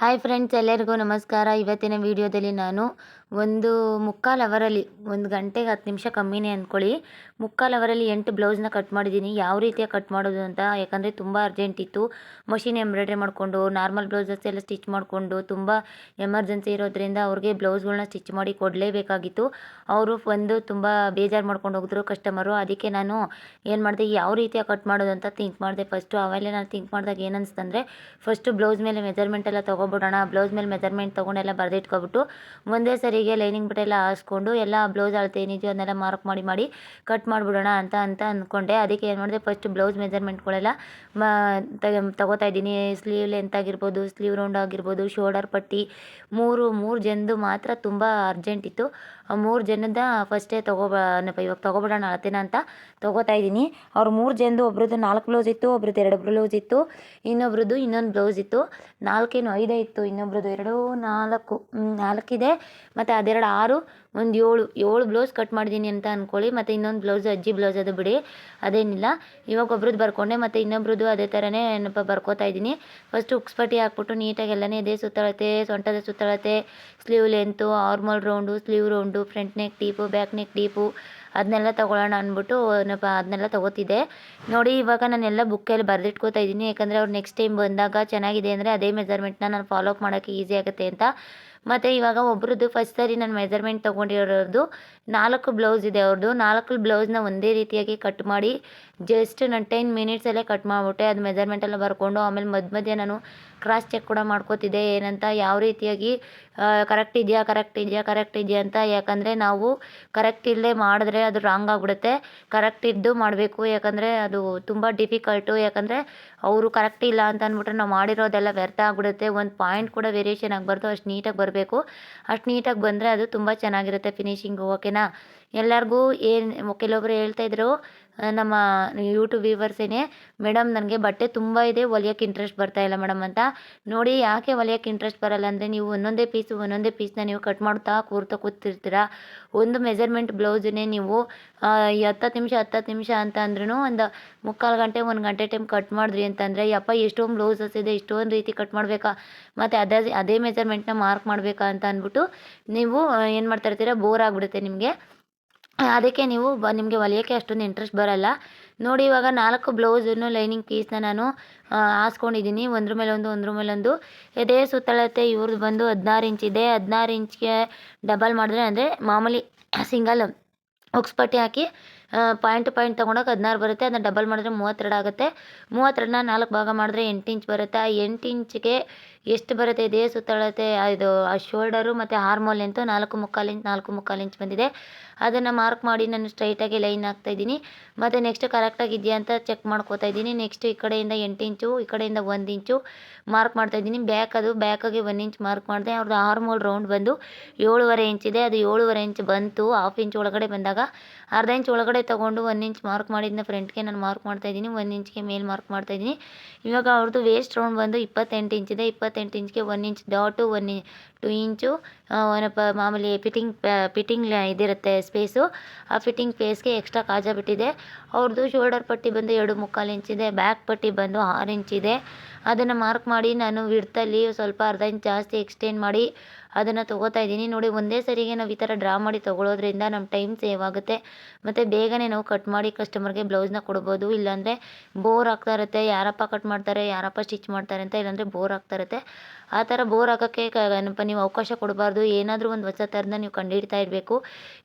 Hi friends ಎಲ್ಲರಿಗೂ ನಮಸ್ಕಾರ. ಇವತ್ತಿನ ವಿಡಿಯೋದಲ್ಲಿ ನಾನು ಒಂದು ಮುಕ್ಕಾಲು ಅವರಲ್ಲಿ, ಒಂದು ಗಂಟೆಗೆ ಹತ್ತು ನಿಮಿಷ ಕಮ್ಮಿನೇ ಅಂದ್ಕೊಳ್ಳಿ ಮುಕ್ಕಾಲು ಅವರಲ್ಲಿ ಎಂಟು ಬ್ಲೌಸ್ನ ಕಟ್ ಮಾಡಿದ್ದೀನಿ. ಯಾವ ರೀತಿಯಾಗಿ ಕಟ್ ಮಾಡೋದು ಅಂತ, ಯಾಕಂದರೆ ತುಂಬ ಅರ್ಜೆಂಟ್ ಇತ್ತು. ಮಷಿನ್ ಎಂಬ್ರಾಯ್ಡ್ರಿ ಮಾಡಿಕೊಂಡು ನಾರ್ಮಲ್ ಬ್ಲೌಸಸ್ ಎಲ್ಲ ಸ್ಟಿಚ್ ಮಾಡಿಕೊಂಡು, ತುಂಬ ಎಮರ್ಜೆನ್ಸಿ ಇರೋದ್ರಿಂದ ಅವ್ರಿಗೆ ಬ್ಲೌಸ್ಗಳನ್ನ ಸ್ಟಿಚ್ ಮಾಡಿ ಕೊಡಲೇಬೇಕಾಗಿತ್ತು. ಅವರು ಒಂದು ತುಂಬ ಬೇಜಾರು ಮಾಡ್ಕೊಂಡು ಹೋಗಿದ್ರು ಕಸ್ಟಮರು ಅದಕ್ಕೆ ನಾನು ಏನು ಮಾಡಿದೆ, ಯಾವ ರೀತಿಯಾಗಿ ಕಟ್ ಮಾಡೋದು ಅಂತ ಥಿಂಕ್ ಮಾಡಿದೆ. ಫಸ್ಟು ಆಮೇಲೆ ನಾನು ಥಿಂಕ್ ಮಾಡಿದಾಗ ಏನು ಅನಿಸ್ತಂದರೆ ಫಸ್ಟು ಬ್ಲೌಸ್ ಮೇಲೆ ಮೆಜರ್ಮೆಂಟ್ ಎಲ್ಲ ತೊಗೊಬಿಡೋಣ ಬ್ಲೌಸ್ ಮೇಲೆ ಮೆಜರ್ಮೆಂಟ್ ತೊಗೊಂಡೆಲ್ಲ ಬರೆದಿಟ್ಕೊಬಿಟ್ಟು ಒಂದೇ ಸರಿಗೆ ಲೈನಿಂಗ್ ಬಿಟ್ಟೆಲ್ಲ ಹಾಸ್ಕೊಂಡು ಎಲ್ಲ ಬ್ಲೌಸ್ ಅಳತೆ ಏನಿದೆಯೋ ಅದನ್ನೆಲ್ಲ ಮಾರ್ಕ್ ಮಾಡಿ ಮಾಡಿ ಕಟ್ ಮಾಡಿಬಿಡೋಣ ಅಂತ ಅಂತ ಅಂದ್ಕೊಂಡೆ. ಅದಕ್ಕೆ ಏನು ಮಾಡಿದೆ? ಫಸ್ಟ್ ಬ್ಲೌಸ್ ಮೆಜರ್ಮೆಂಟ್ಗಳೆಲ್ಲ ತಗೋತಾ ಇದ್ದೀನಿ. ಸ್ಲೀವ್ ಲೆಂತ್ ಆಗಿರ್ಬೋದು ಸ್ಲೀವ್ ರೌಂಡ್ ಆಗಿರ್ಬೋದು ಶೋಲ್ಡರ್ ಪಟ್ಟಿ, ಮೂರು ಮೂರು ಜನದು ಮಾತ್ರ ತುಂಬ ಅರ್ಜೆಂಟ್ ಇತ್ತು. ಮೂರು ಜನದ ಫಸ್ಟೇ ತೊಗೊಬ ಇವಾಗ ತೊಗೊಬಿಡೋಣ ಅಳತೆನ ಅಂತ ತೊಗೋತಾ ಇದ್ದೀನಿ. ಅವ್ರು ಮೂರು ಜನದ್ದು ಒಬ್ರದ್ದು ನಾಲ್ಕು ಬ್ಲೌಸ್ ಇತ್ತು, ಒಬ್ರದ್ದು ಎರಡು ಬ್ಲೌಸ್ ಇತ್ತು, ಇನ್ನೊಬ್ರದ್ದು ಇನ್ನೊಂದು ಬ್ಲೌಸ್ ಇತ್ತು. ನಾಲ್ಕೇನು ಐದೇ ಇತ್ತು, ಇನ್ನೊಬ್ರದ್ದು ಎರಡು ನಾಲ್ಕು ನಾಲ್ಕಿದೆ ಮತ್ತು ಅದೆರಡು ಆರು, ಒಂದು ಏಳು ಏಳು ಬ್ಲೌಸ್ ಕಟ್ ಮಾಡಿದ್ದೀನಿ ಅಂತ ಅಂದ್ಕೊಳ್ಳಿ ಮತ್ತು ಇನ್ನೊಂದು ಬ್ಲೌಸ್ ಅಜ್ಜಿ ಬ್ಲೌಸ್ ಅದು ಬಿಡಿ, ಅದೇನಿಲ್ಲ. ಇವಾಗ ಒಬ್ರದ್ದು ಬರ್ಕೊಂಡೆ, ಮತ್ತು ಇನ್ನೊಬ್ರದ್ದು ಅದೇ ಥರನೇ ಏನಪ್ಪ, ಬರ್ಕೋತಾ ಇದ್ದೀನಿ. ಫಸ್ಟ್ ಉಕ್ಸ್ಪಟ್ಟಿ ಹಾಕ್ಬಿಟ್ಟು ನೀಟಾಗಿ ಎಲ್ಲನೇ ಇದೆ, ಸುತ್ತಳತೆ, ಸೊಂಟದ ಸುತ್ತಳತೆ sleeve length armhole round sleeve round front neck tape back neck tape ಅದನ್ನೆಲ್ಲ ತೊಗೊಳ್ಳೋಣ ಅಂದ್ಬಿಟ್ಟು ಏನಪ್ಪ ಅದನ್ನೆಲ್ಲ ತೊಗೋತಿದ್ದೆ. ನೋಡಿ ಇವಾಗ ನಾನೆಲ್ಲ ಬುಕ್ಕಲ್ಲಿ ಬರೆದಿಟ್ಕೋತಾ ಇದ್ದೀನಿ. ಯಾಕಂದರೆ ಅವ್ರು ನೆಕ್ಸ್ಟ್ ಟೈಮ್ ಬಂದಾಗ ಚೆನ್ನಾಗಿದೆ ಅಂದರೆ ಅದೇ ಮೆಜರ್ಮೆಂಟ್ನ ನಾನು ಫಾಲೋ ಅಪ್ ಮಾಡೋಕ್ಕೆ ಈಸಿ ಆಗುತ್ತೆ ಅಂತ. ಮತ್ತು ಇವಾಗ ಒಬ್ರದ್ದು ಫಸ್ಟ್ ಸರಿ ನಾನು ಮೆಜರ್ಮೆಂಟ್ ತೊಗೊಂಡಿರೋದು ನಾಲ್ಕು ಬ್ಲೌಸ್ ಇದೆ ಅವ್ರದ್ದು ನಾಲ್ಕು ಬ್ಲೌಸ್ನ ಒಂದೇ ರೀತಿಯಾಗಿ ಕಟ್ ಮಾಡಿ ಜಸ್ಟ್ ನಾನು ಟೆನ್ ಮಿನಿಟ್ಸಲ್ಲೇ ಕಟ್ ಮಾಡಿಬಿಟ್ಟೆ. ಅದು ಮೆಜರ್ಮೆಂಟೆಲ್ಲ ಬರ್ಕೊಂಡು ಆಮೇಲೆ ಮಧ್ಯ ಮಧ್ಯೆ ನಾನು ಕ್ರಾಸ್ ಚೆಕ್ ಕೂಡ ಮಾಡ್ಕೋತಿದ್ದೆ. ಏನಂತ ಯಾವ ರೀತಿಯಾಗಿ ಕರೆಕ್ಟ್ ಇದೆಯಾ ಕರೆಕ್ಟ್ ಇದೆಯಾ ಕರೆಕ್ಟ್ ಇದೆಯಾ ಅಂತ. ಯಾಕಂದರೆ ನಾವು ಕರೆಕ್ಟ್ ಇಲ್ಲದೆ ಮಾಡಿದ್ರೆ ಅದು ರಾಂಗ್ ಆಗಿಬಿಡುತ್ತೆ. ಕರೆಕ್ಟ್ ಇದ್ದು ಮಾಡಬೇಕು. ಯಾಕಂದರೆ ಅದು ತುಂಬ ಡಿಫಿಕಲ್ಟು ಯಾಕಂದರೆ ಅವರು ಕರೆಕ್ಟ್ ಇಲ್ಲ ಅಂತ ಅಂದ್ಬಿಟ್ರೆ ನಾವು ಮಾಡಿರೋದೆಲ್ಲ ವ್ಯರ್ಥ ಆಗಿಬಿಡುತ್ತೆ. ಒಂದು ಪಾಯಿಂಟ್ ಕೂಡ ವೇರಿಯೇಷನ್ ಆಗಬಾರ್ದು. ಅಷ್ಟು ನೀಟಾಗಿ ಬರಬೇಕು. ಅಷ್ಟು ನೀಟಾಗಿ ಬಂದರೆ ಅದು ತುಂಬ ಚೆನ್ನಾಗಿರುತ್ತೆ ಫಿನಿಷಿಂಗು ಓಕೆನಾ ಎಲ್ಲರಿಗೂ ಏನು, ಕೆಲವೊಬ್ರು ಹೇಳ್ತಾಯಿದ್ರು ನಮ್ಮ ಯೂಟ್ಯೂಬ್ ವ್ಯೂವರ್ಸೇನೆ ಮೇಡಮ್, ನನಗೆ ಬಟ್ಟೆ ತುಂಬ ಇದೆ ಹೊಲಿಯೋಕ್ಕೆ ಇಂಟ್ರೆಸ್ಟ್ ಇಲ್ಲ ಮೇಡಮ್ ಅಂತ. ನೋಡಿ, ಯಾಕೆ ಹೊಲಿಯೋಕ್ಕೆ ಇಂಟ್ರೆಸ್ಟ್ ಬರಲ್ಲ ಅಂದರೆ, ನೀವು ಒಂದೊಂದೇ ಪೀಸು ಒಂದೊಂದೇ ಪೀಸನ್ನ ನೀವು ಕಟ್ ಮಾಡ್ತಾ ಕೂರ್ತಾ ಕೂತಿರ್ತೀರ? ಒಂದು ಮೆಜರ್ಮೆಂಟ್ ಬ್ಲೌಸನ್ನೇ ನೀವು ಹತ್ತತ್ತು ನಿಮಿಷ ಹತ್ತತ್ತು ನಿಮಿಷ ಅಂತ ಅಂದ್ರೂ ಒಂದು ಮುಕ್ಕಾಲು ಗಂಟೆ, ಒಂದು ಗಂಟೆ ಟೈಮ್ ಕಟ್ ಮಾಡಿದ್ರಿ ಅಂತಂದರೆ, ಯಪ್ಪ, ಎಷ್ಟೊಂದು ಬ್ಲೌಸಸ್ ಇದೆ, ಎಷ್ಟೊಂದು ರೀತಿ ಕಟ್ ಮಾಡಬೇಕಾ? ಮತ್ತು ಅದೇ ಅದೇ ಮೆಜರ್ಮೆಂಟ್ನ ಮಾರ್ಕ್ ಮಾಡಬೇಕಾ? ಅಂತ ಅಂದ್ಬಿಟ್ಟು, ನೀವು ಏನು ಮಾಡ್ತಾ ಇರ್ತೀರ? ಬೋರ್ ಆಗಿಬಿಡುತ್ತೆ ನಿಮಗೆ. ಅದಕ್ಕೆ ನೀವು ಬ ನಿಮಗೆ ಹೊಲಿಯೋಕ್ಕೆ ಅಷ್ಟೊಂದು ಇಂಟ್ರೆಸ್ಟ್ ಬರಲ್ಲ. ನೋಡಿ, ಇವಾಗ ನಾಲ್ಕು ಬ್ಲೌಸನ್ನು ಲೈನಿಂಗ್ ಪೀಸ್ನ ನಾನು ಹಾಸ್ಕೊಂಡಿದ್ದೀನಿ. ಒಂದ್ರ ಮೇಲೆ ಒಂದು, ಒಂದ್ರ ಮೇಲೆ ಒಂದು. ಎದೆ ಸುತ್ತಳತೆ ಇವ್ರದ್ದು ಬಂದು ಹದಿನಾರು ಇಂಚಿದೆ ಹದಿನಾರು ಇಂಚ್ಗೆ ಡಬಲ್ ಮಾಡಿದ್ರೆ ಅಂದರೆ ಮಾಮೂಲಿ ಸಿಂಗಲ್ ಪಟ್ಟಿ ಹಾಕಿ ಪಾಯಿಂಟ್ ಪಾಯಿಂಟ್ ತೊಗೊಂಡೋಗಿ ಹದಿನಾರು ಬರುತ್ತೆ. ಅದನ್ನ ಡಬಲ್ ಮಾಡಿದ್ರೆ ಮೂವತ್ತೆರಡು ಆಗುತ್ತೆ. ಮೂವತ್ತೆರಡನ್ನ ನಾಲ್ಕು ಭಾಗ ಮಾಡಿದ್ರೆ ಎಂಟು ಇಂಚ್ ಬರುತ್ತೆ. ಆ ಎಂಟು ಇಂಚಿಗೆ ಎಷ್ಟು ಬರುತ್ತೆ ಇದೇ ಸುತ್ತಳತೆ, ಇದು, ಆ ಶೋಲ್ಡರು ಮತ್ತು ಹಾರ್ಮೋಲ್ ಎಂತು ನಾಲ್ಕು ಮುಕ್ಕಾಲು ಇಂಚ್, ನಾಲ್ಕು ಮುಕ್ಕಾಲು ಇಂಚ್ ಬಂದಿದೆ. ಅದನ್ನು ಮಾರ್ಕ್ ಮಾಡಿ ನಾನು ಸ್ಟ್ರೈಟಾಗಿ ಲೈನ್ ಹಾಕ್ತಾ ಇದ್ದೀನಿ. ಮತ್ತು ನೆಕ್ಸ್ಟ್ ಕರೆಕ್ಟಾಗಿ ಇದೆಯಾ ಅಂತ ಚೆಕ್ ಮಾಡ್ಕೋತಾ ಇದ್ದೀನಿ. ನೆಕ್ಸ್ಟ್ ಈ ಕಡೆಯಿಂದ ಎಂಟು ಇಂಚು, ಈ ಕಡೆಯಿಂದ ಒಂದು ಇಂಚು ಮಾರ್ಕ್ ಮಾಡ್ತಾ ಇದ್ದೀನಿ. ಬ್ಯಾಕ್ ಅದು ಬ್ಯಾಕಾಗಿ ಒಂದು ಇಂಚ್ ಮಾರ್ಕ್ ಮಾಡಿದೆ. ಅವ್ರದ್ದು ಆರ್ಮೋಲ್ ರೌಂಡ್ ಬಂದು ಏಳುವರೆ ಇದೆ. ಅದು ಏಳುವರೆ ಇಂಚ್ ಬಂತು ಹಾಫ್ ಇಂಚ್ ಒಳಗಡೆ ಬಂದಾಗ. ಅರ್ಧ ಇಂಚ್ ಒಳಗಡೆ ತೊಗೊಂಡು ಒಂದು ಇಂಚ್ ಮಾರ್ಕ್ ಮಾಡಿದ್ನ ಫ್ರಂಟ್ಗೆ ನಾನು ಮಾರ್ಕ್ ಮಾಡ್ತಾ ಇದ್ದೀನಿ. ಒಂದು ಇಂಚ್ಗೆ ಮೇಲೆ ಮಾರ್ಕ್ ಮಾಡ್ತಾ ಇದ್ದೀನಿ. ಇವಾಗ ಅವ್ರದ್ದು ವೇಸ್ಟ್ ರೌಂಡ್ ಬಂದು ಇಪ್ಪತ್ತೆಂಟು ಇಂಚಿದೆ ಇಪ್ಪತ್ತೆಂಟು ಇಂಚ್ಗೆ one inch dot one two inch ಮಾಮೂಲಿ ಫಿಟ್ಟಿಂಗ್ ಫಿಟ್ಟಿಂಗ್ ಇದಿರುತ್ತೆ ಸ್ಪೇಸು ಆ ಫಿಟ್ಟಿಂಗ್ ಸ್ಪೇಸ್ಗೆ ಎಕ್ಸ್ಟ್ರಾ ಕಾಜಾ ಬಿಟ್ಟಿದೆ. ಅವ್ರದ್ದು ಶೋಲ್ಡರ್ ಪಟ್ಟಿ ಬಂದು ಎರಡು ಮುಕ್ಕಾಲು ಇಂಚಿದೆ ಬ್ಯಾಕ್ ಪಟ್ಟಿ ಬಂದು ಆರು ಇಂಚಿದೆ ಅದನ್ನು ಮಾರ್ಕ್ ಮಾಡಿ ನಾನು ವಿಡ್ತಲ್ಲಿ ಸ್ವಲ್ಪ ಅರ್ಧ ಇಂಚ್ ಜಾಸ್ತಿ ಎಕ್ಸ್ಟೆಂಡ್ ಮಾಡಿ ಅದನ್ನು ತೊಗೋತಾ ಇದ್ದೀನಿ. ನೋಡಿ, ಒಂದೇ ಸರಿಗೆ ನಾವು ಈ ಥರ ಡ್ರಾ ಮಾಡಿ ತೊಗೊಳೋದ್ರಿಂದ ನಮ್ಮ ಟೈಮ್ ಸೇವ್ ಆಗುತ್ತೆ. ಮತ್ತು ಬೇಗನೆ ನಾವು ಕಟ್ ಮಾಡಿ ಕಸ್ಟಮರ್ಗೆ ಬ್ಲೌಸ್ನ ಕೊಡ್ಬೋದು. ಇಲ್ಲಾಂದರೆ ಬೋರ್ ಆಗ್ತಾ ಇರುತ್ತೆ. ಯಾರಪ್ಪ ಕಟ್ ಮಾಡ್ತಾರೆ, ಯಾರಪ್ಪ ಸ್ಟಿಚ್ ಮಾಡ್ತಾರೆ ಅಂತ ಇಲ್ಲಾಂದರೆ ಬೋರ್ ಆಗ್ತಾ ಇರುತ್ತೆ. ಆ ಥರ ಬೋರ್ ಆಗೋಕ್ಕೆ ಏನಪ್ಪ ನೀವು ಅವಕಾಶ ಕೊಡಬಾರ್ದು, ಏನಾದರೂ ಒಂದು ಹೊಸ ಥರನ ನೀವು ಕಂಡುಹಿಡ್ತಾ ಇರಬೇಕು.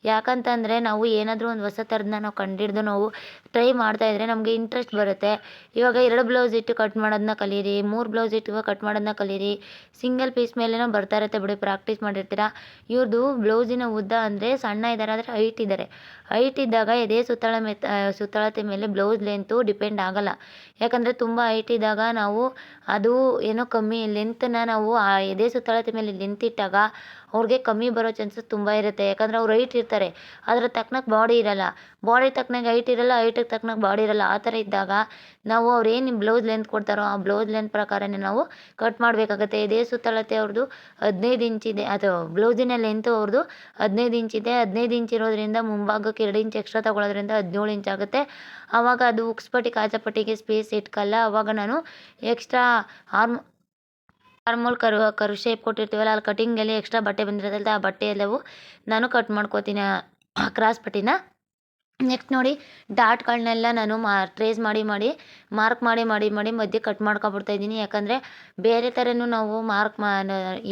ಯಾಕಂತಂದರೆ ನಾವು ಏನಾದರೂ ಒಂದು ಹೊಸ ಥರನ ನಾವು ಕಂಡುಹಿಡ್ದು ನಾವು ಟ್ರೈ ಮಾಡ್ತಾ ಇದ್ರೆ ನಮಗೆ ಇಂಟ್ರೆಸ್ಟ್ ಬರುತ್ತೆ. ಇವಾಗ ಎರಡು ಬ್ಲೌಸ್ ಇಟ್ಟು ಕಟ್ ಮಾಡೋದನ್ನ ಕಲೀರಿ, ಮೂರು ಬ್ಲೌಸ್ ಇಟ್ಟು ಕಟ್ ಮಾಡೋದನ್ನ ಕಲೀರಿ. ಸಿಂಗಲ್ ಪೀಸ್ ಮೇಲೆನೂ ಬರ್ತಾ ಇರುತ್ತೆ ಬಿಡಿ ಪ್ರಾಕ್ಟೀಸ್ ಮಾಡಿರ್ತೀರ? ಇವ್ರದ್ದು ಬ್ಲೌಸಿನ ಉದ್ದ ಅಂದರೆ ಸಣ್ಣ ಇದ್ದಾರೆ ಆದರೆ ಹೈಟ್ ಇದ್ದಾರೆ ಹೈಟ್ ಇದ್ದಾಗ ಎದೆ ಸುತ್ತಳ ಮೆ ಸುತ್ತಳತೆ ಮೇಲೆ ಬ್ಲೌಸ್ ಲೆಂತು ಡಿಪೆಂಡ್ ಆಗಲ್ಲ. ಯಾಕಂದರೆ ತುಂಬ ಹೈಟ್ ಇದ್ದಾಗ ನಾವು ಅದು ಏನೋ ಕಮ್ಮಿ ಲೆಂತನ್ನ ನಾವು ಆ ಎದೆ ಸುತ್ತಳತೆ ಮೇಲೆ ಲೆಂತ್ ಇಟ್ಟಾಗ ಅವ್ರಿಗೆ ಕಮ್ಮಿ ಬರೋ ಚಾನ್ಸಸ್ ತುಂಬ ಇರುತ್ತೆ. ಯಾಕಂದರೆ ಅವ್ರು ಹೈಟ್ ಇರ್ತಾರೆ. ಅದರ ತಕ್ಕನಾಗಿ ಬಾಡಿ ಇರಲ್ಲ. ಬಾಡಿ ತಕ್ಕನಾಗಿ ಹೈಟ್ ಇರಲ್ಲ ಹೈಟಿಗೆ ತಕ್ಕನಾಗಿ ಬಾಡಿ ಇರಲ್ಲ. ಆ ಥರ ಇದ್ದಾಗ ನಾವು ಅವ್ರು ಬ್ಲೌಸ್ ಲೆಂತ್ ಕೊಡ್ತಾರೋ ಆ ಬ್ಲೌಸ್ ಲೆಂತ್ ಪ್ರಕಾರನೇ ನಾವು ಕಟ್ ಮಾಡಬೇಕಾಗತ್ತೆ. ಇದೇ ಸುತ್ತಳತೆ ಅವ್ರದ್ದು ಹದಿನೈದು ಇಂಚಿದೆ ಅದು ಬ್ಲೌಸಿನ ಲೆಂತು ಅವ್ರದ್ದು ಹದಿನೈದು ಇಂಚಿದೆ ಹದಿನೈದು ಇಂಚ್ ಇರೋದ್ರಿಂದ ಮುಂಭಾಗಕ್ಕೆ ಎರಡು ಇಂಚ್ ಎಕ್ಸ್ಟ್ರಾ ತಗೊಳ್ಳೋದ್ರಿಂದ ಹದಿನೇಳು ಇಂಚ್ ಆಗುತ್ತೆ. ಆವಾಗ ಅದು ಉಕ್ಸ್ಪಟ್ಟಿ ಕಾಜಾಪಟ್ಟಿಗೆ ಸ್ಪೇಸ್ ಇಟ್ಕಲ್ಲ. ಆವಾಗ ನಾನು ಎಕ್ಸ್ಟ್ರಾ ಆರ್ಮ್ ನಾರ್ಮಲ್ ಕರು ಕರು ಶೇಪ್ ಕೊಟ್ಟಿರ್ತೀವಲ್ಲ, ಅಲ್ಲಿ ಕಟಿಂಗಲ್ಲಿ ಎಕ್ಸ್ಟ್ರಾ ಬಟ್ಟೆ ಬಂದಿರೋದಲ್ಲ ಆ ಬಟ್ಟೆ ಎಲ್ಲವೂ ನಾನು ಕಟ್ ಮಾಡ್ಕೋತೀನಿ ಕ್ರಾಸ್ ಪಟ್ಟಿನ ನೆಕ್ಸ್ಟ್ ನೋಡಿ ಡಾಟ್ಗಳನ್ನೆಲ್ಲ ನಾನು ಮಾ ಟ್ರೇಸ್ ಮಾಡಿ ಮಾಡಿ ಮಾರ್ಕ್ ಮಾಡಿ ಮಾಡಿ ಮಾಡಿ ಮಧ್ಯೆ ಕಟ್ ಮಾಡ್ಕೊಬಿಡ್ತಾ ಇದ್ದೀನಿ. ಯಾಕಂದರೆ ಬೇರೆ ಥರನೂ ನಾವು ಮಾರ್ಕ್ ಮಾ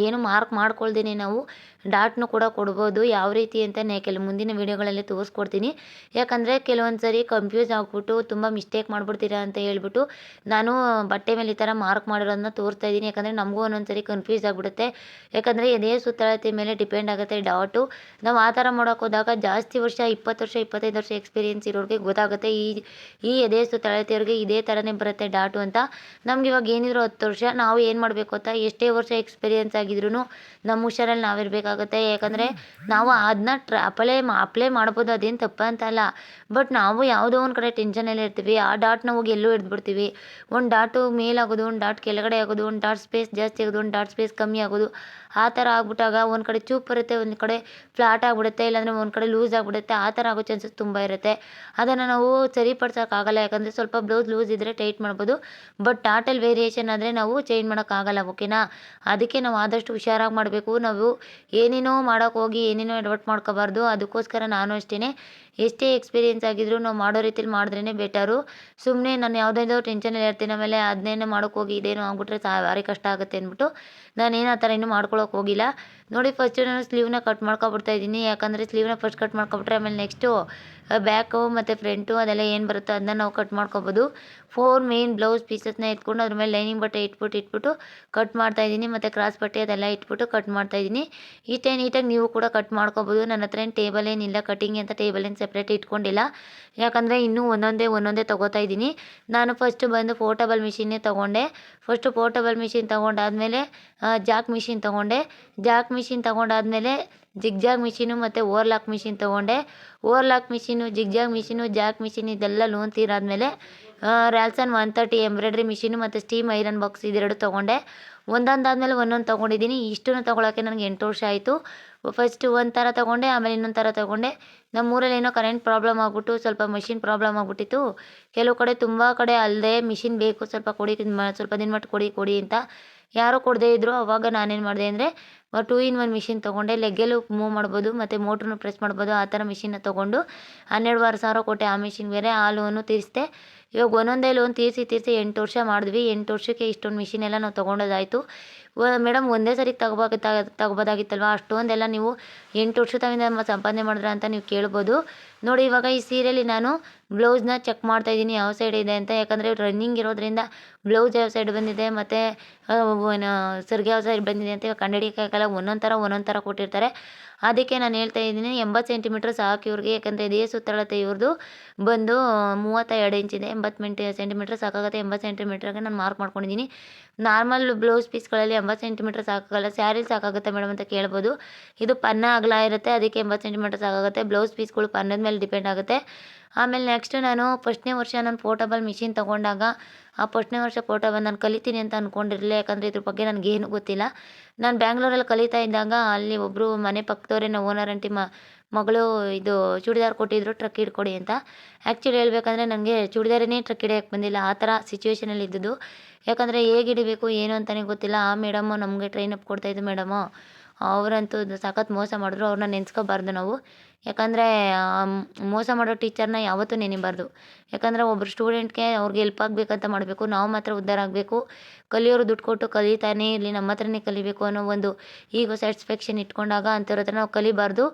ಏನು ಮಾರ್ಕ್ ಮಾಡ್ಕೊಳ್ದೇನೆ ನಾವು ಡಾಟ್ನು ಕೂಡ ಕೊಡ್ಬೋದು. ಯಾವ ರೀತಿ ಅಂತ ನಾ ಕೆಲವು ಮುಂದಿನ ವೀಡಿಯೋಗಳಲ್ಲಿ ತೋರಿಸ್ಕೊಡ್ತೀನಿ. ಯಾಕಂದರೆ ಕೆಲವೊಂದು ಸರಿ ಕನ್ಫ್ಯೂಸ್ ಆಗಿಬಿಟ್ಟು ತುಂಬ ಮಿಸ್ಟೇಕ್ ಮಾಡಿಬಿಡ್ತೀರಾ ಅಂತ ಹೇಳ್ಬಿಟ್ಟು ನಾನು ಬಟ್ಟೆ ಮೇಲೆ ಈ ಥರ ಮಾರ್ಕ್ ಮಾಡಿರೋದನ್ನ ತೋರಿಸ್ತಾ ಇದ್ದೀನಿ. ಯಾಕಂದರೆ ನಮಗೂ ಒಂದೊಂದು ಸರಿ ಕನ್ಫ್ಯೂಸ್ ಆಗಿಬಿಡುತ್ತೆ. ಯಾಕಂದರೆ ಎದೆ ಸುತ್ತಳತೆ ಮೇಲೆ ಡಿಪೆಂಡ್ ಆಗುತ್ತೆ ಡಾಟು. ನಾವು ಆ ಥರ ಮಾಡೋಕೆ ಹೋದಾಗ ಜಾಸ್ತಿ ವರ್ಷ, ಇಪ್ಪತ್ತು ವರ್ಷ, ಇಪ್ಪತ್ತೈದು ವರ್ಷ ಎಕ್ಸ್ಪೀರಿಯೆನ್ಸ್ ಇರೋರಿಗೆ ಗೊತ್ತಾಗುತ್ತೆ. ಈ ಈ ಎದೆ ಸುತ್ತಳತೆಯವ್ರಿಗೆ ಇದೇ ಥರನೇ ಬರುತ್ತೆ ಡಾಟು ಅಂತ. ನಮ್ಗೆ ಇವಾಗ ಏನಿದ್ರು ಹತ್ತು ವರ್ಷ, ನಾವು ಏನು ಮಾಡಬೇಕು ಅಂತ ಎಷ್ಟೇ ವರ್ಷ ಎಕ್ಸ್ಪೀರಿಯೆನ್ಸ್ ಆಗಿದ್ರು ನಮ್ಮ ಹುಷಾರಲ್ಲಿ ನಾವಿರಬೇಕಾಗುತ್ತೆ ಯಾಕಂದರೆ ನಾವು ಅದನ್ನ ಟ್ರ ಅಪ್ಲೈ ಮಾ ಅಪ್ಲೈ ಮಾಡ್ಬೋದು ಅದೇನು ತಪ್ಪು ಅಂತಲ್ಲ ಬಟ್ ನಾವು ಯಾವುದೋ ಒಂದು ಕಡೆ ಟೆನ್ಷನಲ್ಲಿ ಇರ್ತೀವಿ. ಆ ಡಾಟ್ನ ಹೋಗಿ ಎಲ್ಲೋ ಹಿಡ್ದುಬಿಡ್ತೀವಿ. ಒಂದು ಡಾಟು ಮೇಲಾಗೋದು ಒಂದು ಡಾಟ್ ಕೆಳಗಡೆ ಆಗೋದು ಒಂದು ಡಾಟ್ ಸ್ಪೇಸ್ ಜಾಸ್ತಿ ಆಗೋದು ಒಂದು ಡಾಟ್ ಸ್ಪೇಸ್ ಕಮ್ಮಿ ಆಗೋದು. ಆ ಥರ ಆಗ್ಬಿಟ್ಟಾಗ ಒಂದು ಕಡೆ ಚೂಪ್ ಬರುತ್ತೆ, ಒಂದು ಕಡೆ ಫ್ಲಾಟ್ ಆಗಿಬಿಡುತ್ತೆ, ಇಲ್ಲಾಂದರೆ ಒಂದು ಕಡೆ ಲೂಸ್ ಆಗಿಬಿಡುತ್ತೆ, ಆ ಥರ ಆಗೋ ಚಾನ್ಸಸ್ ತುಂಬ ಇರುತ್ತೆ. ಅದನ್ನು ನಾವು ಸರಿಪಡ್ಸೋಕ್ಕಾಗಲ್ಲ, ಯಾಕಂದರೆ ಸ್ವಲ್ಪ ಬ್ಲೌಸ್ ಲೂಸ್ ಇದ್ದರೆ ಟೈಟ್ ಮಾಡ್ಬೋದು. ಬಟ್ ಟಾಟಲ್ ವೇರಿಯೇಷನ್ ಆದರೆ ನಾವು ಚೇಂಜ್ ಮಾಡೋಕ್ಕಾಗಲ್ಲ ಓಕೆನಾ ಅದಕ್ಕೆ ನಾವು ಆದಷ್ಟು ಹುಷಾರಾಗಿ ಮಾಡಬೇಕು. ನಾವು ಏನೇನೋ ಮಾಡೋಕೆ ಹೋಗಿ, ಏನೇನೋ ಎಡವಟ್ಟು ಮಾಡ್ಕೋಬಾರ್ದು. ಅದಕ್ಕೋಸ್ಕರ ನಾನು ಅಷ್ಟೇ ಎಷ್ಟೇ ಎಕ್ಸ್ಪೀರಿಯೆನ್ಸ್ ಆಗಿದ್ರು ನಾವು ಮಾಡೋ ರೀತಿಲಿ ಮಾಡಿದ್ರೇ ಬೆಟರು ಸುಮ್ಮನೆ ನಾನು ಯಾವುದೇನೋ ಟೆನ್ಷನಲ್ಲಿ ಇರ್ತೀನಿ ಆಮೇಲೆ ಅದನ್ನೇನೋ ಮಾಡೋಕೆ ಹೋಗಿ ಇದೇನೋ ಆಗ್ಬಿಟ್ರೆ ಸಾ ಭಾರಿ ಕಷ್ಟ ಆಗುತ್ತೆ ಅಂದ್ಬಿಟ್ಟು ನಾನೇನು ಆ ಥರ ಇನ್ನೂ ಮಾಡ್ಕೊಳ್ಳೋಕೆ ಹೋಗಿಲ್ಲ. ನೋಡಿ ಫಸ್ಟು ನಾನು ಸ್ಲೀವ್ನ ಕಟ್ ಮಾಡ್ಕೊಬಿಡ್ತಾ ಇದ್ದೀನಿ. ಯಾಕಂದರೆ ಸ್ಲೀವ್ನ ಫಸ್ಟ್ ಕಟ್ ಮಾಡ್ಕೊಬಿಟ್ರೆ ಆಮೇಲೆ ನೆಕ್ಸ್ಟು ಬ್ಯಾಕು ಮತ್ತು ಫ್ರಂಟು ಅದೆಲ್ಲ ಏನು ಬರುತ್ತೋ ಅದನ್ನ ನಾವು ಕಟ್ ಮಾಡ್ಕೊಬೋದು. ಫೋರ್ ಮೇನ್ ಬ್ಲೌಸ್ ಪೀಸಸ್ನ ಎತ್ಕೊಂಡು ಅದ್ರ ಮೇಲೆ ಲೈನಿಂಗ್ ಬಟ್ಟೆ ಇಟ್ಬಿಟ್ಟು ಇಟ್ಬಿಟ್ಟು ಕಟ್ ಮಾಡ್ತಾ ಇದ್ದೀನಿ. ಮತ್ತು ಕ್ರಾಸ್ ಬಟ್ಟೆ ಅದೆಲ್ಲ ಇಟ್ಬಿಟ್ಟು ಕಟ್ ಮಾಡ್ತಾ ಇದ್ದೀನಿ. ಇಷ್ಟೇ ನೀಟಾಗಿ ನೀವು ಕೂಡ ಕಟ್ ಮಾಡ್ಕೊಬೋದು. ನನ್ನ ಹತ್ರ ಏನು ಟೇಬಲ್ ಏನಿಲ್ಲ ಕಟಿಂಗ್ ಅಂತ ಟೇಬಲ್ ಏನು ಸಪ್ರೇಟ್ ಇಟ್ಕೊಂಡಿಲ್ಲ. ಯಾಕಂದರೆ ಇನ್ನೂ ಒಂದೊಂದೇ ಒಂದೊಂದೇ ತೊಗೋತಾ ಇದ್ದೀನಿ. ನಾನು ಫಸ್ಟು ಬಂದು ಪೋರ್ಟಬಲ್ ಮಿಷಿನ್ನೇ ತೊಗೊಂಡೆ. ಫಸ್ಟು ಪೋರ್ಟಬಲ್ ಮಿಷಿನ್ ತೊಗೊಂಡಾದ್ಮೇಲೆ ಜಾಕ್ ಮಿಷಿನ್ ತೊಗೊಂಡೆ. ಜಾಕ್ ಮಿಷಿನ್ ತೊಗೊಂಡಾದ್ಮೇಲೆ ಜಿಗ್ಜಾಗ್ ಮಿಷಿನು ಮತ್ತು ಓವರ್ಲಾಕ್ ಮಿಷಿನ್ ತೊಗೊಂಡೆ. Overlock machine, zigzag machine, jack machine ಇದೆಲ್ಲ loan ತೀರಾದ್ಮೇಲೆ Ralson one thirty embroidery machine ಮತ್ತು ಸ್ಟೀಮ್ ಐರನ್ ಬಾಕ್ಸ್ ಇದೆರಡು ತೊಗೊಂಡೆ. ಒಂದೊಂದಾದಮೇಲೆ ಒಂದೊಂದು ತೊಗೊಂಡಿದ್ದೀನಿ. ಇಷ್ಟನ್ನು ತೊಗೊಳಕ್ಕೆ ನನಗೆ ಎಂಟು ವರ್ಷ ಆಯಿತು. ಫಸ್ಟು ಒಂದು ಥರ ತೊಗೊಂಡೆ, ಆಮೇಲೆ ಇನ್ನೊಂದು ಥರ ತೊಗೊಂಡೆ. ನಮ್ಮೂರಲ್ಲಿ ಏನೋ ಕರೆಂಟ್ ಪ್ರಾಬ್ಲಮ್ ಆಗಿಬಿಟ್ಟು ಸ್ವಲ್ಪ ಮಿಷಿನ್ ಪ್ರಾಬ್ಲಮ್ ಆಗಿಬಿಟ್ಟಿತ್ತು. ಕೆಲವು ಕಡೆ ತುಂಬ ಕಡೆ ಅಲ್ಲದೆ ಮಿಷಿನ್ ಬೇಕು, ಸ್ವಲ್ಪ ಕೊಡಿ ಸ್ವಲ್ಪ ದಿನ ಮಟ್ಟ ಕೊಡಿ ಕೊಡಿ ಅಂತ ಯಾರೂ ಕೊಡದೇ ಇದ್ದರು ಅವಾಗ ನಾನೇನು ಮಾಡಿದೆ ಅಂದರೆ ಟೂ ಇನ್ ಒನ್ ಮಿಷಿನ್ ತೊಗೊಂಡೆ ಲೆಗ್ಗೆಲ್ಲೂ ಮೂವ್ ಮಾಡ್ಬೋದು, ಮತ್ತು ಮೋಟ್ರನ್ನು ಪ್ರೆಸ್ ಮಾಡ್ಬೋದು, ಆ ಥರ ಮಿಷಿನ್ನ ತೊಗೊಂಡು ಹನ್ನೆರಡುವರೆ ಸಾವಿರ ಕೊಟ್ಟೆ ಆ ಮಿಷಿನ್ ಬೇರೆ ಆ ಲೋನು ತೀರಿಸಿದೆ. ಇವಾಗ ಒಂದೊಂದೇ ಲೋನ್ ತೀರಿಸಿ ತೀರಿಸಿ ಎಂಟು ವರ್ಷ ಮಾಡಿದ್ವಿ. ಎಂಟು ವರ್ಷಕ್ಕೆ ಇಷ್ಟೊಂದು ಮಿಷಿನ್ ಎಲ್ಲ ನಾವು ತೊಗೊಂಡೋದಾಯಿತು. ಮೇಡಮ್ ಒಂದೇ ಸರಿ ತಗೋಬೇಕು ತಗೋಬೋದಾಗಿತ್ತಲ್ವ? ಅಷ್ಟೊಂದೆಲ್ಲ ನೀವು ಎಂಟು ವರ್ಷದಿಂದ ಸಂಪಾದನೆ ಮಾಡಿದ್ರ ಅಂತ ನೀವು ಕೇಳ್ಬೋದು. ನೋಡಿ, ಇವಾಗ ಈ ಸೀರೆಯಲ್ಲಿ ನಾನು ಬ್ಲೌಸ್ನ ಚೆಕ್ ಮಾಡ್ತಾ ಇದ್ದೀನಿ, ಯಾವ ಸೈಡ್ ಇದೆ ಅಂತ. ಯಾಕಂದರೆ ರನ್ನಿಂಗ್ ಇರೋದ್ರಿಂದ ಬ್ಲೌಸ್ ಯಾವ ಸೈಡ್ ಬಂದಿದೆ, ಮತ್ತು ಸರ್ಗೆ ಯಾವ ಸೈಡ್ ಬಂದಿದೆ ಅಂತ ಇವಾಗ ಕಂಡುಹಿಡಿಯೋಕ್ಕಾಗಲ್ಲ ಒಂದೊಂದು ಥರ ಒಂದೊಂದು ಥರ ಕೊಟ್ಟಿರ್ತಾರೆ. ಅದಕ್ಕೆ ನಾನು ಹೇಳ್ತಾ ಇದ್ದೀನಿ, ಎಂಬತ್ತು ಸೆಂಟಿಮೀಟ್ರ್ ಸಾಕು ಇವ್ರಿಗೆ. ಯಾಕಂದರೆ ಇದೇ ಸುತ್ತಳತೆ ಇವ್ರದ್ದು ಬಂದು ಮೂವತ್ತ ಎರಡು ಇಂಚಿದೆ ಎಂಬತ್ತು ಮಿಂಟ್ ಸೆಂಟಿಮೀಟ್ರ್ ಸಾಕಾಗುತ್ತೆ. ಎಂಬತ್ತು ಸೆಂಟಿಮೀಟ್ರಿಗೆ ನಾನು ಮಾರ್ಕ್ ಮಾಡ್ಕೊಂಡಿದ್ದೀನಿ. ನಾರ್ಮಲ್ ಬ್ಲೌಸ್ ಪೀಸ್ಗಳಲ್ಲಿ ಎಂಬತ್ತು ಸೆಂಟಿಮೀಟ್ರ್ ಸಾಕಾಗಲ್ಲ. ಸ್ಯಾರಿ ಸಾಕಾಗುತ್ತೆ ಮೇಡಮ್ ಅಂತ ಕೇಳ್ಬೋದು. ಇದು ಪನ್ನ ಅಗಲ ಇರುತ್ತೆ. ಅದಕ್ಕೆ ಎಂಬತ್ತು ಸೆಂಟಿಮೀಟ್ರ್ ಸಾಕಾಗುತ್ತೆ. ಬ್ಲೌಸ್ ಪೀಸ್ಗಳು ಪನ್ನದ ಮೇಲೆ ಡಿಪೆಂಡ್ ಆಗುತ್ತೆ. ಆಮೇಲೆ ನೆಕ್ಸ್ಟ್ ನಾನು ಫಸ್ಟ್ನೇ ವರ್ಷ ನಾನು ಪೋರ್ಟಬಲ್ ಮಿಷಿನ್ ತೊಗೊಂಡಾಗ, ಆ ಫಸ್ಟ್ನೇ ವರ್ಷ ಪೋರ್ಟಬಲ್ ನಾನು ಕಲಿತೀನಿ ಅಂತ ಅಂದ್ಕೊಂಡಿರಲಿಲ್ಲ ಯಾಕಂದರೆ ಇದ್ರ ಬಗ್ಗೆ ನನಗೇನು ಗೊತ್ತಿಲ್ಲ. ನಾನು ಬ್ಯಾಂಗ್ಳೂರಲ್ಲಿ ಕಲಿತಾ ಇದ್ದಾಗ ಅಲ್ಲಿ ಒಬ್ಬರು ಮನೆ ಪಕ್ಕದವರೇ, ನಾವು ಓನರ್ ಆಂಟಿ ಮಗಳು ಇದು ಚೂಡಿದಾರ್ ಕೊಟ್ಟಿದ್ದರು ಟ್ರಕ್ ಹಿಡ್ಕೊಡಿ ಅಂತ. ಆ್ಯಕ್ಚುಲಿ ಹೇಳ್ಬೇಕಂದ್ರೆ ನನಗೆ ಚೂಡಿದಾರನೇ ಟ್ರಕ್ ಹಿಡಿಯೋಕ್ಕೆ ಬಂದಿಲ್ಲ, ಆ ಥರ ಸಿಚುವೇಷನಲ್ಲಿ ಇದ್ದಿದ್ದು. ಯಾಕಂದರೆ ಹೇಗೆ ಹಿಡಿಬೇಕು, ಏನು ಅಂತಲೇ ಗೊತ್ತಿಲ್ಲ. ಆ ಮೇಡಮ್ಮು ನಮಗೆ ಟ್ರೈನ್ ಅಪ್ ಕೊಡ್ತಾಯಿದ್ದು ಮೇಡಮು ಅವರಂತೂ ಸಖತ್ ಮೋಸ ಮಾಡಿದ್ರು, ಅವ್ರನ್ನ ನೆನೆಸ್ಕೋಬಾರ್ದು ನಾವು. ಯಾಕಂದರೆ ಮೋಸ ಮಾಡೋ ಟೀಚರ್ನ ಯಾವತ್ತೂ ನೆನಿಬಾರ್ದು. ಯಾಕಂದರೆ ಒಬ್ಬರು ಸ್ಟೂಡೆಂಟ್ಗೆ ಅವ್ರಿಗೆ ಹೆಲ್ಪ್ ಆಗಬೇಕಂತ ಮಾಡಬೇಕು. ನಾವು ಮಾತ್ರ ಉದ್ಧಾರ ಆಗಬೇಕು. ಕಲಿಯೋರು ದುಡ್ಡು ಕೊಟ್ಟು ಕಲಿತಾನೇ ಇರಲಿ, ನಮ್ಮ ಹತ್ರನೇ ಕಲಿಬೇಕು ಅನ್ನೋ ಒಂದು ಈಗೋ ಸ್ಯಾಟಿಸ್ಫ್ಯಾಕ್ಷನ್ ಇಟ್ಕೊಂಡಾಗ ಅಂಥವ್ರ ಹತ್ರ ನಾವು ಕಲಿಬಾರ್ದು.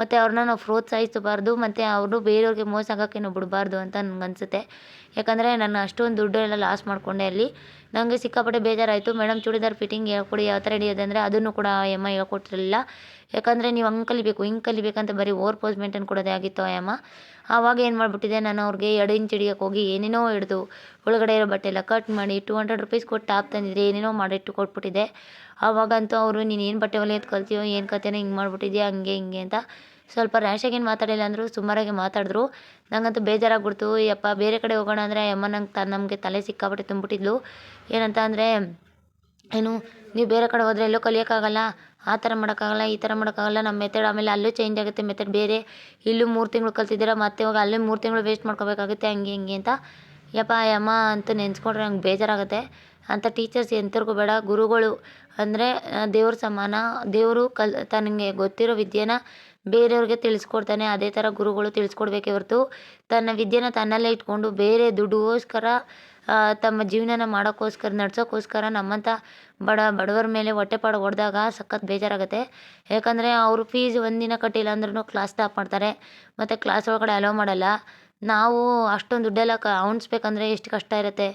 ಮತ್ತು ಅವ್ರನ್ನ ನಾವು ಪ್ರೋತ್ಸಾಹಿಸಬಾರ್ದು. ಮತ್ತು ಅವರು ಬೇರೆಯವ್ರಿಗೆ ಮೋಸ ಆಗೋಕ್ಕೆ ನಾವು ಬಿಡಬಾರ್ದು ಅಂತ ನನಗನ್ಸುತ್ತೆ ಯಾಕಂದರೆ ನಾನು ಅಷ್ಟೊಂದು ದುಡ್ಡು ಎಲ್ಲ ಲಾಸ್ ಮಾಡಿಕೊಂಡೆ ಅಲ್ಲಿ ನನಗೆ ಸಿಕ್ಕಾಪಟ್ಟೆ ಬೇಜಾರಾಯಿತು. ಮೇಡಮ್, ಚೂಡಿದಾರ್ ಫಿಟ್ಟಿಂಗ್ ಹೇಳ್ಕೊಡಿ, ಯಾವ ಥರ ಹಿಡಿಯೋದಂದರೆ ಅದನ್ನು ಕೂಡ ಎಮ್ಮ ಹೇಳ್ಕೊಟ್ಟಿರಲಿಲ್ಲ. ಯಾಕಂದರೆ ನೀವು ಹಂಗೆ ಕಲಿಬೇಕು, ಹಿಂಗೆ ಕಲಿಬೇಕಂತ ಬರೀ ಓವರ್ ಪೋಸ್ ಮೇಂಟೈನ್ ಕೊಡೋದೇ ಆಗಿತ್ತು ಆಯಮ್ಮ ಯಮ್ಮ ಆವಾಗ ಏನು ಮಾಡಿಬಿಟ್ಟಿದೆ, ನಾನು ಅವ್ರಿಗೆ ಎರಡು ಇಂಚ್ ಹಿಡಿಯೋಕೆ ಹೋಗಿ ಏನೇನೋ ಹಿಡ್ದು, ಒಳಗಡೆ ಇರೋ ಬಟ್ಟೆ ಎಲ್ಲ ಕಟ್ ಮಾಡಿ ಟು ಹಂಡ್ರೆಡ್ ರುಪೀಸ್ ಕೊಟ್ಟು ಟಾಪ್ ತಂದಿದ್ರೆ ಏನೇನೋ ಮಾಡಿಟ್ಟು ಕೊಟ್ಬಿಟ್ಟಿದೆ. ಆವಾಗಂತೂ ಅವರು, ನೀನು ಏನು ಬಟ್ಟೆ ಹೊಲಿಯೋದು ಕಲ್ತೀಯೋ, ಏನು ಕತೆನೋ ಹಿಂಗೆ ಮಾಡಿಬಿಟ್ಟಿದ್ಯಾ, ಹಂಗೆ, ಹಿಂಗೆ ಅಂತ ಸ್ವಲ್ಪ ರ್ಯಾಶಾಗಿ ಏನು ಮಾತಾಡಿಲ್ಲ ಅಂದರು ಸುಮಾರಾಗಿ ಮಾತಾಡಿದ್ರು. ನನಗಂತೂ ಬೇಜಾರಾಗ್ಬಿಡ್ತು, ಯಪ್ಪ, ಬೇರೆ ಕಡೆ ಹೋಗೋಣ ಅಂದರೆ ಅಮ್ಮ ನಂಗೆ ತ, ನಮಗೆ ತಲೆ ಸಿಕ್ಕಾಪಟ್ಟೆ ತುಂಬಿಟ್ಟಿದ್ಲು. ಏನಂತ ಅಂದರೆ ಏನು, ನೀವು ಬೇರೆ ಕಡೆ ಹೋದರೆ ಎಲ್ಲೂ ಕಲಿಯೋಕ್ಕಾಗಲ್ಲ, ಆ ಥರ ಮಾಡೋಕ್ಕಾಗಲ್ಲ, ಈ ಥರ ಮಾಡೋಕ್ಕಾಗಲ್ಲ ನಮ್ಮ ಮೆಥಡ್ ಆಮೇಲೆ ಅಲ್ಲೂ ಚೇಂಜ್ ಆಗುತ್ತೆ ಮೆಥಡ್ ಬೇರೆ. ಇಲ್ಲೂ ಮೂರು ತಿಂಗಳು ಕಲ್ತಿದ್ದೀರ, ಮತ್ತೆ ಹೋಗಿ ಅಲ್ಲೇ ಮೂರು ತಿಂಗಳು ವೇಸ್ಟ್ ಮಾಡ್ಕೋಬೇಕಾಗುತ್ತೆ, ಹಂಗೆ, ಹಿಂಗೆ ಅಂತ. ಯಪ್ಪ, ಯಮ್ಮ ಅಂತ ನೆನೆಸ್ಕೊಂಡ್ರೆ ನಂಗೆ ಬೇಜಾರಾಗುತ್ತೆ. ಅಂಥ ಟೀಚರ್ಸ್ ಎಂಥವ್ರಿಗೂ ಬೇಡ ಗುರುಗಳು ಅಂದರೆ ದೇವ್ರ ಸಮಾನ. ದೇವರು ಕಲ್, ತನಗೆ ಗೊತ್ತಿರೋ ವಿದ್ಯೆನ ಬೇರೆಯವ್ರಿಗೆ ತಿಳಿಸ್ಕೊಡ್ತಾನೆ, ಅದೇ ಥರ ಗುರುಗಳು ತಿಳಿಸ್ಕೊಡ್ಬೇಕೇ ಹೊರತು ತನ್ನ ವಿದ್ಯೆನ ತನ್ನಲ್ಲೇ ಇಟ್ಕೊಂಡು ಬೇರೆ ದುಡ್ಡುಗೋಸ್ಕರ ತಮ್ಮ ಜೀವನನ ಮಾಡೋಕ್ಕೋಸ್ಕರ, ನಡ್ಸೋಕ್ಕೋಸ್ಕರ ನಮ್ಮಂಥ ಬಡ, ಬಡವರ ಮೇಲೆ ಹೊಟ್ಟೆಪಾಡು ಹೊಡೆದಾಗ ಸಖತ್ ಬೇಜಾರಾಗುತ್ತೆ. ಯಾಕಂದರೆ ಅವರು ಫೀಸ್ ಒಂದಿನ ಕಟ್ಟಿಲ್ಲ ಅಂದ್ರೂ ಕ್ಲಾಸ್ ಸ್ಟಾಪ್ ಮಾಡ್ತಾರೆ, ಮತ್ತು ಕ್ಲಾಸ್ ಒಳಗಡೆ ಅಲೋ ಮಾಡಲ್ಲ. ನಾವು ಅಷ್ಟೊಂದು ದುಡ್ಡೆಲ್ಲ ಕ ಅವ್ಣಿಸ್ಬೇಕಂದ್ರೆ ಎಷ್ಟು ಕಷ್ಟ ಇರುತ್ತೆ.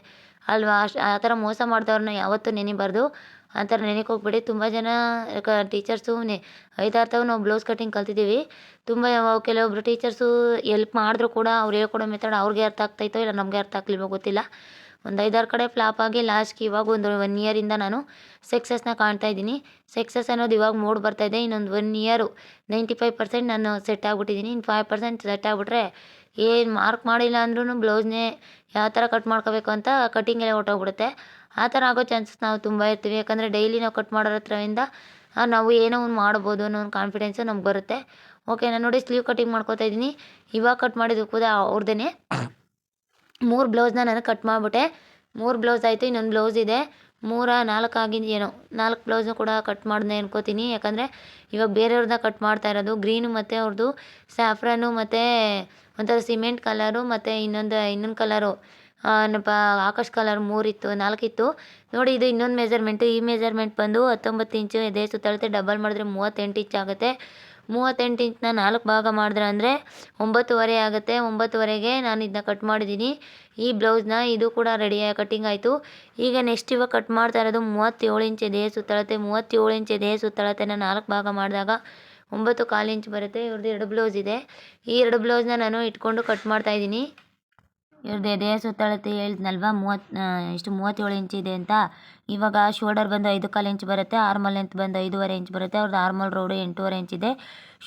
ಅಲ್ವಾ? ಅಷ್ಟು ಆ ಥರ ಮೋಸ ಮಾಡಿದವ್ರನ್ನ ಯಾವತ್ತೂ ನೆನಿಬಾರ್ದು. ಆ ಥರ ಹೋಗಬೇಡಿ. ಹೋಗ್ಬೇಡಿ ತುಂಬ ಜನ ಕ ಟೀಚರ್ಸು ಐದಾರು ತಾವು ನಾವು ಬ್ಲೌಸ್ ಕಟ್ಟಿಂಗ್ ಕಲ್ತಿದ್ದೀವಿ. ತುಂಬ ಕೆಲವೊಬ್ಬರು ಟೀಚರ್ಸು ಎಲ್ಪ್ ಮಾಡಿದ್ರು ಕೂಡ ಅವ್ರು ಹೇಳ್ಕೊಡೋ ಮೆಥಡ್ ಅವ್ರಿಗೆ ಅರ್ಥ ಆಗ್ತೈತೋ ಇಲ್ಲ ನಮಗೆ ಅರ್ಥ ಆಗ್ಲಿಲ್ವೋ ಗೊತ್ತಿಲ್ಲ. ಒಂದು ಐದಾರು ಕಡೆ ಫ್ಲಾಪ್ ಆಗಿ ಲಾಸ್ಟ್ಗೆ ಇವಾಗ ಒಂದು ಒನ್ ಇಯರಿಂದ ನಾನು ಸಕ್ಸಸ್ನ ಕಾಣ್ತಾ ಇದ್ದೀನಿ. ಸಕ್ಸಸ್ ಅನ್ನೋದು ಇವಾಗ ಮೂಡ್ ಬರ್ತಾ ಇದೆ. ಇನ್ನೊಂದು one year ninety five percent ನಾನು ಸೆಟ್ ಆಗಿಬಿಟ್ಟಿದ್ದೀನಿ. ಇನ್ನು ಫೈವ್ ಪರ್ಸೆಂಟ್ ಸೆಟ್ ಆಗಿಬಿಟ್ರೆ ಏನು ಮಾರ್ಕ್ ಮಾಡಿಲ್ಲ ಅಂದ್ರೂ ಬ್ಲೌಸ್ನೇ ಯಾವ ಥರ ಕಟ್ ಮಾಡ್ಕೋಬೇಕು ಅಂತ ಕಟ್ಟಿಂಗೆಲ್ಲ ಹೊರ್ಟೋಗ್ಬಿಡುತ್ತೆ. ಆ ಥರ ಆಗೋ ಚಾನ್ಸಸ್ ನಾವು ತುಂಬ ಇರ್ತೀವಿ. ಯಾಕಂದರೆ ಡೈಲಿ ನಾವು ಕಟ್ ಮಾಡೋರ ಹತ್ರದಿಂದ ನಾವು ಏನೋ ಒಂದು ಮಾಡ್ಬೋದು ಅನ್ನೋ ಒಂದು ಕಾನ್ಫಿಡೆನ್ಸು ನಮ್ಗೆ ಬರುತ್ತೆ. ಓಕೆ ನಾನು ನೋಡಿ ಸ್ಲೀವ್ ಕಟಿಂಗ್ ಮಾಡ್ಕೋತಾ ಇದ್ದೀನಿ. ಇವಾಗ ಕಟ್ ಮಾಡಿದ್ದು ಕೂಡ ಅವ್ರದ್ದೇ ಮೂರು ಬ್ಲೌಸ್ನ ನಾನು ಕಟ್ ಮಾಡಿಬಿಟ್ಟೆ. ಮೂರು ಬ್ಲೌಸ್ ಆಯಿತು, ಇನ್ನೊಂದು ಬ್ಲೌಸ್ ಇದೆ. ಮೂರ, ನಾಲ್ಕು ಆಗಿದ್ದು ಏನೋ, ನಾಲ್ಕು ಬ್ಲೌಸ್ನು ಕೂಡ ಕಟ್ ಮಾಡಿದೆ ಅನ್ಕೋತೀನಿ. ಯಾಕಂದರೆ ಇವಾಗ ಬೇರೆಯವ್ರನ್ನ ಕಟ್ ಮಾಡ್ತಾ ಇರೋದು ಗ್ರೀನು ಮತ್ತು ಅವ್ರದ್ದು ಸ್ಯಾಫ್ರನು ಮತ್ತು ಒಂಥರ ಸಿಮೆಂಟ್ ಕಲರು ಮತ್ತು ಇನ್ನೊಂದು ಇನ್ನೊಂದು ಕಲರು ಏನಪ್ಪ, ಆಕಾಶ್ ಕಲರ್ ಮೂರಿತ್ತು, ನಾಲ್ಕಿತ್ತು. ನೋಡಿ, ಇದು ಇನ್ನೊಂದು ಮೆಜರ್ಮೆಂಟು ಈ ಮೆಜರ್ಮೆಂಟ್ ಬಂದು ಹತ್ತೊಂಬತ್ತು ಇಂಚು ಎದೆ ಸುತ್ತಳತೆ ಡಬಲ್ ಮಾಡಿದ್ರೆ ಮೂವತ್ತೆಂಟು ಇಂಚ್ ಆಗುತ್ತೆ. ಮೂವತ್ತೆಂಟು ಇಂಚನ್ನ ನಾಲ್ಕು ಭಾಗ ಮಾಡಿದ್ರೆ ಅಂದರೆ ಒಂಬತ್ತುವರೆ ಆಗುತ್ತೆ. ಒಂಬತ್ತುವರೆಗೆ ನಾನು ಇದನ್ನ ಕಟ್ ಮಾಡಿದ್ದೀನಿ. ಈ ಬ್ಲೌಸ್ನ ಇದು ಕೂಡ ರೆಡಿ ಕಟ್ಟಿಂಗ್ ಆಯಿತು. ಈಗ ನೆಕ್ಸ್ಟ್ ಇವಾಗ ಕಟ್ ಮಾಡ್ತಾ ಇರೋದು ಮೂವತ್ತೇಳು ಇಂಚ್ ಎದೆ ಸುತ್ತಳತೆ. ಮೂವತ್ತೇಳು ಇಂಚ್ ಎದೆ ಸುತ್ತಳತೆನ ನಾಲ್ಕು ಭಾಗ ಮಾಡಿದಾಗ ಒಂಬತ್ತು ಕಾಲು ಇಂಚ್ ಬರುತ್ತೆ. ಇವ್ರದ್ದು ಎರಡು ಬ್ಲೌಸ್ ಇದೆ. ಈ ಎರಡು ಬ್ಲೌಸ್ನ ನಾನು ಇಟ್ಕೊಂಡು ಕಟ್ ಮಾಡ್ತಾ ಇದ್ದೀನಿ. ಇವ್ರದ್ದು ಎದೆ ಸುತ್ತಳತೆ ಹೇಳಿದ್ನಲ್ವ? ಮೂವತ್ತು ಇಷ್ಟು ಮೂವತ್ತೇಳು ಇಂಚ್ ಇದೆ ಅಂತ. ಇವಾಗ ಶೋಲ್ಡರ್ ಬಂದು ಐದು ಕಾಲು ಇಂಚ್ ಬರುತ್ತೆ ಆರ್ಮಲ್ ಲೆಂತ್ ಬಂದು ಐದೂವರೆ ಇಂಚ್ ಬರುತ್ತೆ ಅವ್ರದ್ದು ಆರ್ಮಲ್ ರೋಡು ಎಂಟೂವರೆ ಇಂಚ್ ಇದೆ.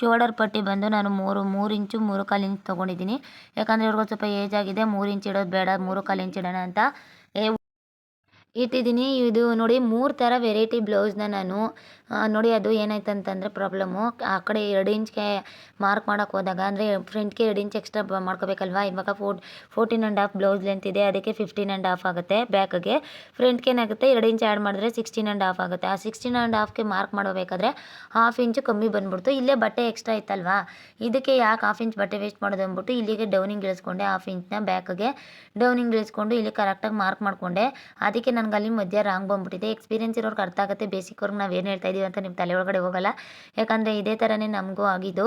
ಶೋಲ್ಡರ್ ಪಟ್ಟಿ ಬಂದು ನಾನು ಮೂರು ಮೂರು ಇಂಚು ಮೂರು ಕಾಲು ಇಂಚ್ ತೊಗೊಂಡಿದ್ದೀನಿ. ಯಾಕಂದರೆ ಇವ್ರಿಗೊಂದು ಸ್ವಲ್ಪ ಏಜ್ ಆಗಿದೆ, ಮೂರು ಇಂಚ್ ಇಡೋದು ಬೇಡ, ಮೂರು ಕಾಲು ಇಂಚ್ ಇಡೋಣ ಅಂತ. ಏ ಇಟ್ಟಿದ್ದೀನಿ. ಇದು ನೋಡಿ ಮೂರು ಥರ ವೆರೈಟಿ ಬ್ಲೌಸ್ನ ನಾನು. ನೋಡಿ ಅದು ಏನಾಯ್ತು ಅಂತಂದರೆ ಪ್ರಾಬ್ಲಮ್ಮು ಆ ಕಡೆ ಎರಡು ಇಂಚ್ಗೆ ಮಾರ್ಕ್ ಮಾಡೋಕೆ ಹೋದಾಗ, ಅಂದರೆ ಫ್ರಂಟ್ಗೆ ಎರಡು ಇಂಚ್ ಎಕ್ಸ್ಟ್ರಾ ಮಾಡ್ಕೋಬೇಕಲ್ವಾ? ಇವಾಗ four fourteen and half blouse length ಇದೆ. ಅದಕ್ಕೆ ಫಿಫ್ಟೀನ್ ಆ್ಯಂಡ್ ಹಾಫ್ ಆಗುತ್ತೆ ಬ್ಯಾಕ್ಗೆ ಫ್ರಂಟ್ಗೆ ಏನಾಗುತ್ತೆ? ಎರಡು ಇಂಚ್ ಆ್ಯಡ್ ಮಾಡಿದ್ರೆ ಸಿಕ್ಸ್ಟೀನ್ ಆ್ಯಂಡ್ ಹಾಫ್ ಆಗುತ್ತೆ. ಆ ಸಿಕ್ಸ್ಟೀನ್ ಆ್ಯಂಡ್ ಹಾಫ್ಗೆ ಮಾರ್ಕ್ ಮಾಡಬೇಕಾದ್ರೆ ಹಾಫ್ ಇಂಚು ಕಮ್ಮಿ ಬಂದ್ಬಿಡ್ತು. ಇಲ್ಲೇ ಬಟ್ಟೆ ಎಕ್ಸ್ಟ್ರಾ ಇತ್ತಲ್ವಾ? ಇದಕ್ಕೆ ಯಾಕೆ ಹಾಫ್ ಇಂಚ್ ಬಟ್ಟೆ ವೇಸ್ಟ್ ಮಾಡೋದು ಅಂದ್ಬಿಟ್ಟು ಇಲ್ಲಿಗೆ ಡೌನಿಂಗ್ ಇಳಿಸ್ಕೊಂಡೆ ಹಾಫ್ ಇಂಚ್ನ ಬ್ಯಾಕ್ಗೆ ಡೌನಿಂಗ್ ಇಳಿಸ್ಕೊಂಡು ಇಲ್ಲಿ ಕರೆಕ್ಟಾಗಿ ಮಾರ್ಕ್ ಮಾಡಿಕೊಂಡೆ. ಅದಕ್ಕೆ ನನಗೆ ಅಲ್ಲಿ ಮಧ್ಯ ರಾಂಗ್ ಬಂದ್ಬಿಟ್ಟಿದೆ. ಎಕ್ಸ್ಪೀರಿಯನ್ಸ್ ಇರೋರ್ಗೆ ಅರ್ಥ ಆಗುತ್ತೆ. ಬೇಸಿಕ್ ಅವ್ರಿಗೆ ನಾವು ಏನು ಹೇಳ್ತಾ ಇದೀವಿ ಅಂತ ನಿಮ್ಮ ತಲೆ ಒಳಗಡೆ ಹೋಗಲ್ಲ. ಯಾಕಂದರೆ ಇದೇ ಥರನೇ ನಮಗೂ ಆಗಿದ್ದು.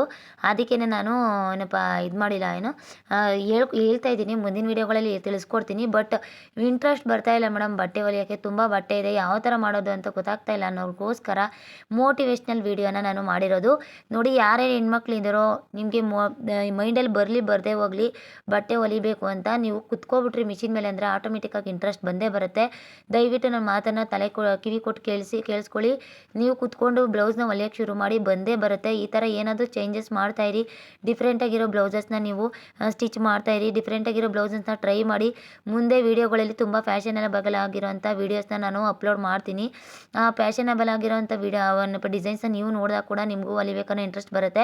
ಅದಕ್ಕೇ ನಾನು ಏನಪ್ಪ ಇದು ಮಾಡಿಲ್ಲ ಏನು. ಹೇಳ್, ಹೇಳ್ತಾ ಇದ್ದೀನಿ ಮುಂದಿನ ವೀಡಿಯೋಗಳಲ್ಲಿ ತಿಳಿಸ್ಕೊಡ್ತೀನಿ. ಬಟ್ ಇಂಟ್ರೆಸ್ಟ್ ಬರ್ತಾ ಇಲ್ಲ ಮೇಡಮ್ ಬಟ್ಟೆ ಹೊಲಿಯೋಕ್ಕೆ ತುಂಬ ಬಟ್ಟೆ ಇದೆ. ಯಾವ ಥರ ಮಾಡೋದು ಅಂತ ಗೊತ್ತಾಗ್ತಾ ಇಲ್ಲ ಅನ್ನೋರಿಗೋಸ್ಕರ ಮೋಟಿವೇಶ್ನಲ್ ವೀಡಿಯೋನ ನಾನು ಮಾಡಿರೋದು. ನೋಡಿ, ಯಾರ್ಯಾರು ಹೆಣ್ಮಕ್ಳು ಇದ್ದರೋ ನಿಮಗೆ ಮೊ ಮೈಂಡಲ್ಲಿ ಬರಲಿ, ಬರದೇ ಹೋಗಲಿ, ಬಟ್ಟೆ ಹೊಲಿಬೇಕು ಅಂತ ನೀವು ಕುತ್ಕೊಬಿಟ್ರಿ. ಮಿಷಿನ್ ಮೇಲೆ ಅಂದರೆ ಆಟೋಮೆಟಿಕ್ಕಾಗಿ ಇಂಟ್ರೆಸ್ಟ್ ಬಂದೇ ಬರುತ್ತೆ. ದಯವಿಟ್ಟು ನನ್ನ ಮಾತನ್ನು ತಲೆ ಕಿವಿ ಕೊಟ್ಟು ಕೇಳಿಸಿ, ಕೇಳಿಸ್ಕೊಳ್ಳಿ. ನೀವು ಕುತ್ಕೊಂಡು ಬ್ಲೌಸ್ನ ಹೊಲಿಯೋಕ್ಕೆ ಶುರು ಮಾಡಿ, ಬಂದೇ ಬರುತ್ತೆ. ಈ ಥರ ಏನಾದರೂ ಚೇಂಜಸ್ ಮಾಡ್ತಾಯಿರಿ ಡಿಫ್ರೆಂಟಾಗಿರೋ ಬ್ಲೌಸಸ್ನ ನೀವು ಸ್ಟಿಚ್ ಮಾಡ್ತಾಯಿರಿ ಡಿಫ್ರೆಂಟಾಗಿರೋ ಬ್ಲೌಸಸ್ನ ಟ್ರೈ ಮಾಡಿ. ಮುಂದೆ ವೀಡಿಯೋಗಳಲ್ಲಿ ತುಂಬ ಫ್ಯಾಷನಬಲ್ ಆಗಿರೋಂಥ ವೀಡಿಯೋಸ್ನ ನಾನು ಅಪ್ಲೋಡ್ ಮಾಡ್ತೀನಿ. ಆ ಫ್ಯಾಷನಬಲ್ ಆಗಿರೋಂಥ ವೀಡಿಯೋ ಡಿಸೈನ್ಸ್ನ ನೀವು ನೋಡಿದಾಗ ಕೂಡ ನಿಮಗೂ ಹೊಲಿಬೇಕನ್ನೋ ಇಂಟ್ರೆಸ್ಟ್ ಬರುತ್ತೆ.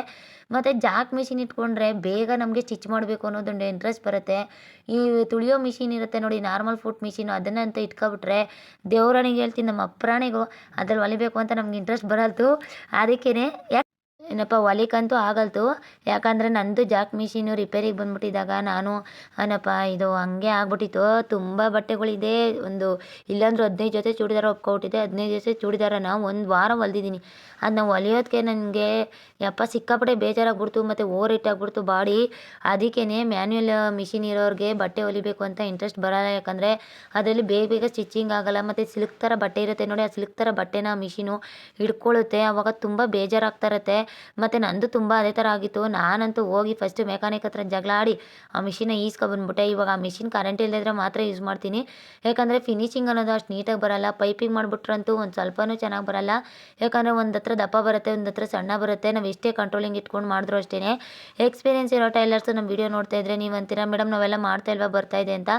ಮತ್ತು ಜಾಕ್ ಮಿಷಿನ್ ಇಟ್ಕೊಂಡ್ರೆ ಬೇಗ ನಮಗೆ ಸ್ಟಿಚ್ ಮಾಡಬೇಕು ಅನ್ನೋದೊಂದು ಇಂಟ್ರೆಸ್ಟ್ ಬರುತ್ತೆ. ಈ ತುಳಿಯೋ ಮಿಷಿನ್ ಇರುತ್ತೆ ನೋಡಿ ನಾರ್ಮಲ್ ಫುಟ್ ಮಿಷಿನು ಅದನ್ನಂತ ಇಟ್ಕೊಬಿಟ್ರೆ ದೇವ್ರಾಣಿಗೆ ಹೇಳ್ತೀನಿ ನಮ್ಮ ಅಪ್ರಾಣಿಗೂ ಅದ್ರಲ್ಲಿ ಹೊಲಿಬೇಕು ಅಂತ ನಮ್ಗೆ ಇಂಟ್ರೆಸ್ಟ್ ಬರಲ್ತು. ಅದಕ್ಕೇ ಯಾಕೆ ಏನಪ್ಪ ಹೊಲಿಕ್ಕಂತೂ ಆಗಲ್ತು. ಯಾಕಂದರೆ ನಂದು ಜಾಕ್ ಮಿಷಿನು ರಿಪೇರಿಗೆ ಬಂದ್ಬಿಟ್ಟಿದ್ದಾಗ ನಾನು, ಏನಪ್ಪ, ಇದು ಹಂಗೆ ಆಗ್ಬಿಟ್ಟಿತ್ತು. ತುಂಬ ಬಟ್ಟೆಗಳಿದೆ. ಒಂದು ಇಲ್ಲಾಂದ್ರೂ ಹದಿನೈದು ಜೊತೆ ಚೂಡಿದಾರ ಒಪ್ಕೊಬಿಟ್ಟಿದ್ದೆ ಹದಿನೈದು ಜೊತೆ ಚೂಡಿದಾರನ ಒಂದು ವಾರ ಹೊಲ್ದಿದ್ದೀನಿ ಅದನ್ನ ಹೊಲಿಯೋದಕ್ಕೆ ನನಗೆ ಯಪ್ಪ, ಸಿಕ್ಕಾಪಟ್ಟೆ ಬೇಜಾರಾಗ್ಬಿಡ್ತು ಮತ್ತು ಓವರ್ ಇಟ್ ಆಗ್ಬಿಡ್ತು ಬಾಡಿ. ಅದಕ್ಕೇ ಮ್ಯಾನ್ಯಲ್ ಮಿಷಿನ್ ಇರೋರಿಗೆ ಬಟ್ಟೆ ಹೊಲಿಬೇಕು ಅಂತ ಇಂಟ್ರೆಸ್ಟ್ ಬರಲ್ಲ. ಯಾಕಂದರೆ ಅದರಲ್ಲಿ ಬೇಗ ಬೇಗ ಸ್ಟಿಚಿಂಗ್ ಆಗಲ್ಲ. ಮತ್ತು ಸಿಲ್ಕ್ ಥರ ಬಟ್ಟೆ ಇರುತ್ತೆ ನೋಡಿ, ಆ ಸಿಲ್ಕ್ ಥರ ಬಟ್ಟೆನ ಮಿಷಿನು ಹಿಡ್ಕೊಳ್ಳುತ್ತೆ ಆವಾಗ ತುಂಬ ಬೇಜಾರಾಗ್ತಾ ಇರುತ್ತೆ. ಮತ್ತು ನಂದು ತುಂಬ ಅದೇ ಥರ ಆಗಿತ್ತು. ನಾನಂತೂ ಹೋಗಿ ಫಸ್ಟು ಮೆಕ್ಯಾನಿಕ್ ಹತ್ರ ಜಗಳ ಆಡಿ ಆ ಮಿಷಿನ ಈಸ್ಕೊಬಂದ್ಬಿಟ್ಟೆ ಇವಾಗ ಆ ಮಿಷಿನ್ ಕರೆಂಟ್ ಇಲ್ಲದಿದ್ರೆ ಮಾತ್ರ ಯೂಸ್ ಮಾಡ್ತೀನಿ. ಯಾಕಂದರೆ ಫಿನಿಶಿಂಗ್ ಅನ್ನೋದು ಅಷ್ಟು ನೀಟಾಗಿ ಬರಲ್ಲ. ಪೈಪಿಂಗ್ ಮಾಡಿಬಿಟ್ರಂತೂ ಒಂದು ಸ್ವಲ್ಪನೂ ಚೆನ್ನಾಗಿ ಬರಲ್ಲ. ಯಾಕಂದರೆ ಒಂದು ಹತ್ರ ದಪ್ಪ ಬರುತ್ತೆ, ಒಂದು ಹತ್ರ ಸಣ್ಣ ಬರುತ್ತೆ. ನಾವು ಎಷ್ಟೇ ಕಂಟ್ರೋಲಿಂಗ್ ಇಟ್ಕೊಂಡು ಮಾಡಿದ್ರು ಅಷ್ಟೇ ಎಕ್ಸ್ಪೀರಿಯನ್ಸ್ ಇರೋ ಟೈಲರ್ಸು ನಮ್ಮ ವೀಡಿಯೋ ನೋಡ್ತಾ ಇದ್ರೆ ನೀವು ಅಂತೀರಾ ಮೇಡಮ್ ನಾವೆಲ್ಲ ಮಾಡ್ತಾ ಇಲ್ವಾ, ಬರ್ತಾ ಇದೆ ಅಂತ.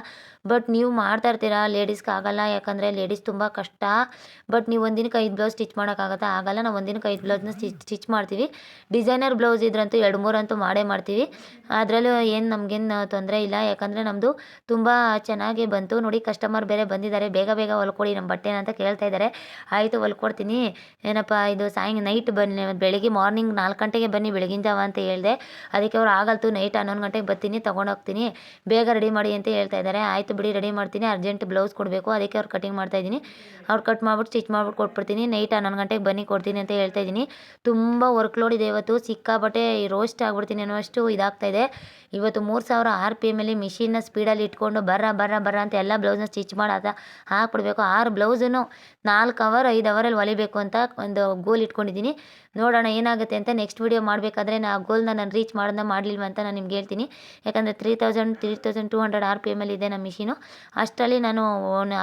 ಬಟ್ ನೀವು ಮಾಡ್ತಾ ಇರ್ತೀರಾ ಲೇಡೀಸ್ಗೆ ಆಗಲ್ಲ. ಯಾಕಂದರೆ ಲೇಡೀಸ್ ತುಂಬ ಕಷ್ಟ. ಬಟ್ ನೀವು ಒಂದಿನ ಐದು ಬ್ಲೌಸ್ ಸ್ಟಿಚ್ ಮಾಡೋಕ್ಕಾಗತ್ತಾ ಆಗಲ್ಲ. ನಾವು ಒಂದಿನಕ್ಕೆ ಐದು ಬ್ಲೌಸ್ನ ಸ್ಟಿಚ್ ಸ್ಟಿಚ್ ಮಾಡ್ತೀವಿ. ಮಾಡ್ತೀವಿ. ಡಿಸೈನರ್ ಬ್ಲೌಸ್ ಇದ್ರಂತೂ ಎರಡು, ಮೂರಂತೂ ಮಾಡೇ ಮಾಡ್ತೀವಿ. ಅದರಲ್ಲೂ ಏನು ನಮಗೇನು ತೊಂದರೆ ಇಲ್ಲ. ಯಾಕಂದರೆ ನಮ್ಮದು ತುಂಬ ಚೆನ್ನಾಗಿ ಬಂತು. ನೋಡಿ ಕಸ್ಟಮರ್ ಬೇರೆ ಬಂದಿದ್ದಾರೆ. ಬೇಗ ಬೇಗ ಹೊಲ್ಕೊಡಿ ನಮ್ಮ ಬಟ್ಟೆನ ಅಂತ ಕೇಳ್ತಾ ಇದ್ದಾರೆ. ಆಯಿತು, ಹೊಲ್ಕೊಡ್ತೀನಿ. ಏನಪ್ಪ ಇದು ಸಾಯಂ ನೈಟ್ ಬನ್ನಿ, ಬೆಳಿಗ್ಗೆ ಮಾರ್ನಿಂಗ್ ನಾಲ್ಕು ಗಂಟೆಗೆ ಬನ್ನಿ, ಬೆಳಗಿನ ಜಾವ ಅಂತ ಹೇಳಿದೆ. ಅದಕ್ಕೆ ಅವ್ರು ಆಗಲ್ತು ನೈಟ್ ಹನ್ನೊಂದು ಗಂಟೆಗೆ ಬರ್ತೀನಿ ತೊಗೊಂಡೋಗ್ತೀನಿ ಬೇಗ ರೆಡಿ ಮಾಡಿ ಅಂತ ಹೇಳ್ತಾ ಇದ್ದಾರೆ. ಆಯಿತು ಬಿಡಿ ರೆಡಿ ಮಾಡ್ತೀನಿ. ಅರ್ಜೆಂಟ್ ಬ್ಲೌಸ್ ಕೊಡಬೇಕು. ಅದಕ್ಕೆ ಅವ್ರು ಕಟಿಂಗ್ ಮಾಡ್ತಾ ಇದ್ದೀನಿ. ಅವ್ರು ಕಟ್ ಮಾಡ್ಬಿಟ್ಟು ಸ್ಟಿಚ್ ಮಾಡ್ಬಿಟ್ಟು ಕೊಟ್ಬಿಡ್ತೀನಿ. ನೈಟ್ ಹನ್ನೊಂದು ಗಂಟೆಗೆ ಬನ್ನಿ, ಕೊಡ್ತೀನಿ ಅಂತ ಹೇಳ್ತಾ ಇದ್ದೀನಿ. ತುಂಬ ವರ್ಕ್ ಲೋಡ್ ಇದೆ. ಇವತ್ತು ಸಿಕ್ಕಾಬಟ್ಟೆ ರೋಸ್ಟ್ ಆಗ್ಬಿಡ್ತೀನಿ ಅನ್ನೋಷ್ಟು ಇದಾಗ್ತಾ ಇದೆ. ಇವತ್ತು ಮೂರು ಸಾವಿರ ಆರ್ ಪಿ ಎಮಲ್ಲಿ ಮಿಷಿನ್ನ ಸ್ಪೀಡಲ್ಲಿ ಇಟ್ಕೊಂಡು ಬರ ಬರ ಬರ ಅಂತ ಎಲ್ಲ ಬ್ಲೌಸ್ನ ಸ್ಟಿಚ್ ಮಾಡಾದ ಹಾಕ್ಬಿಡ್ಬೇಕು. ಆರು ಬ್ಲೌಸನ್ನು ನಾಲ್ಕು ಅವರ್ ಐದು ಅವರಲ್ಲಿ ಹೊಲಿಬೇಕು ಅಂತ ಒಂದು ಗೋಲ್ ಇಟ್ಕೊಂಡಿದ್ದೀನಿ. ನೋಡೋಣ ಏನಾಗುತ್ತೆ ಅಂತ ನೆಕ್ಸ್ಟ್ ವೀಡಿಯೋ ಮಾಡಬೇಕಾದ್ರೆ ನಾ ಗೋಲ್ನ ನಾನು ರೀಚ್ ಮಾಡೋದನ್ನ ಮಾಡಲಿಲ್ವ ಅಂತ ನಾನು ನಿಮ್ಗೆ ಹೇಳ್ತೀನಿ. ಯಾಕಂದರೆ three thousand three thousand two hundred R P ಎಮಲ್ಲಿ ಇದೆ ನಮ್ಮ ಮಿಷಿನು ಅಷ್ಟರಲ್ಲಿ ನಾನು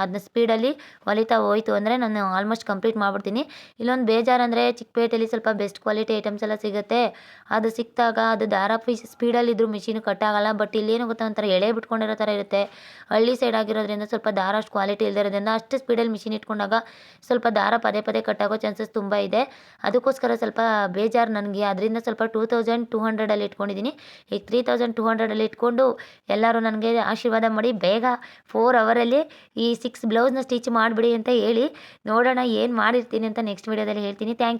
ಅದನ್ನ ಸ್ಪೀಡಲ್ಲಿ ಹೊಲಿತಾ ಹೋಯಿತು ಅಂದರೆ ನಾನು ಆಲ್ಮೋಸ್ಟ್ ಕಂಪ್ಲೀಟ್ ಮಾಡ್ಬಿಡ್ತೀನಿ. ಇಲ್ಲೊಂದು ಬೇಜಾರಂದರೆ ಚಿಕ್ಕಪೇಟೆಯಲ್ಲಿ ಸ್ವಲ್ಪ ಬೆಸ್ಟ್ ಕ್ವಾಲಿಟಿ ಐಟಮ್ಸ್ ಎಲ್ಲ ಸಿಗುತ್ತೆ. ಅದು ಸಿಕ್ಕಿದಾಗ ಅದು ದಾರ ಪೀಸ್ ಸ್ಪೀಡಲ್ಲಿದ್ದರೂ ಮಿಷಿನ್ ಕಟ್ ಆಗಲ್ಲ ಬಟ್ ಇಲ್ಲೇನು ಗೊತ್ತಾ ಒಂಥರ ಎಳೆ ಬಿಟ್ಕೊಂಡಿರೋ ಥರ ಇರುತ್ತೆ. ಹಳ್ಳಿ ಸೈಡ್ ಆಗಿರೋದ್ರಿಂದ ಸ್ವಲ್ಪ ದಾರ ಅಷ್ಟು ಕ್ವಾಲಿಟಿ ಇಲ್ದಿರೋದ್ರಿಂದ ಅಷ್ಟು ಸ್ಪೀಡಲ್ಲಿ ಮಿಷಿನ್ ಇಟ್ಕೊಂಡಾಗ ಸ್ವಲ್ಪ ದಾರ ಪದೇ ಪದೇ ಕಟ್ಟಾಗೋ ಚಾನ್ಸಸ್ ತುಂಬ ಇದೆ. ಅದಕ್ಕೋಸ್ಕರ ಸ್ವಲ್ಪ ಬೇಜಾರು ನನಗೆ. ಅದರಿಂದ ಸ್ವಲ್ಪ ಟೂ ತೌಸಂಡ್ ಟೂ ಹಂಡ್ರೆಡಲ್ಲಿ ಇಟ್ಕೊಂಡಿದ್ದೀನಿ ಈಗ ತ್ರೀ ತೌಸಂಡ್ ಟೂ ಹಂಡ್ರೆಡಲ್ಲಿ ಇಟ್ಕೊಂಡು ಎಲ್ಲರೂ ನನಗೆ ಆಶೀರ್ವಾದ ಮಾಡಿ ಬೇಗ ಫೋರ್ ಅವರಲ್ಲಿ ಈ ಸಿಕ್ಸ್ ಬ್ಲೌಸ್ನ ಸ್ಟಿಚ್ ಮಾಡಿಬಿಡಿ ಅಂತ ಹೇಳಿ ನೋಡೋಣ ಏನು ಮಾಡಿರ್ತೀನಿ ಅಂತ ನೆಕ್ಸ್ಟ್ ವೀಡಿಯೋದಲ್ಲಿ ಹೇಳ್ತೀನಿ. ಥ್ಯಾಂಕ್